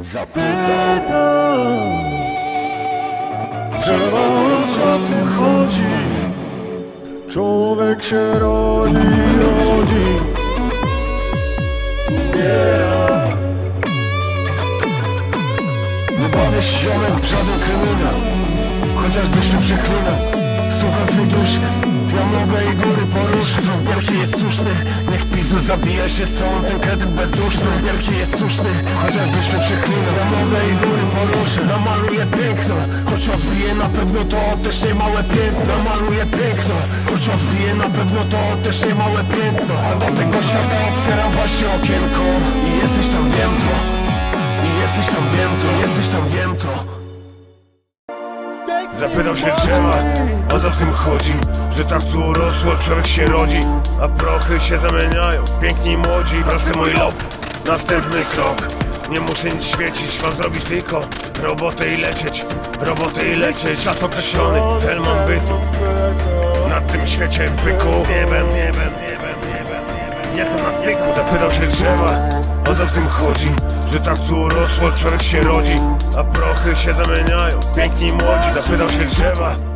Zapytał Drzewo o co w tym chodzi? Człowiek się rodzi, rodzi. Umiera Wybawię ziomek żaden kryminał Chociażbyś mnie przeklinał Słucham swej duszy. Ja mogę i góry poruszyć Wielki jest słuszny. Niech zabija się z całą ten kredyt bezduszny. Wielki jest słuszny Chociażbyś mnie przeklinał Ja mogę i góry poruszę Namaluję piękno Choć odbije na pewno to też nie małe piętno. Namaluję piękno Choć odbije na pewno to też nie małe piętno. A do tego świata otwieram właśnie okienko. I jesteś tam wiem to. I jesteś tam wiem to. Jesteś tam wiem to Zapytał się drzewa, o co w tym chodzi Że tak tu człowiek się rodzi A prochy się zamieniają, piękni młodzi Prosty mój lob, następny krok. Nie muszę nic świecić, mam zrobić tylko Robotę i lecieć, robotę i lecieć. Czas określony, cel mam bytu. Nad tym świecie byku. Niebem, niebem, niebem, niebem, niebem. Jestem na styku, zapytał się drzewa O co w tym chodzi? Że tak tu urosło, człowiek się rodzi A prochy się zamieniają, piękni młodzi Zapytał się drzewa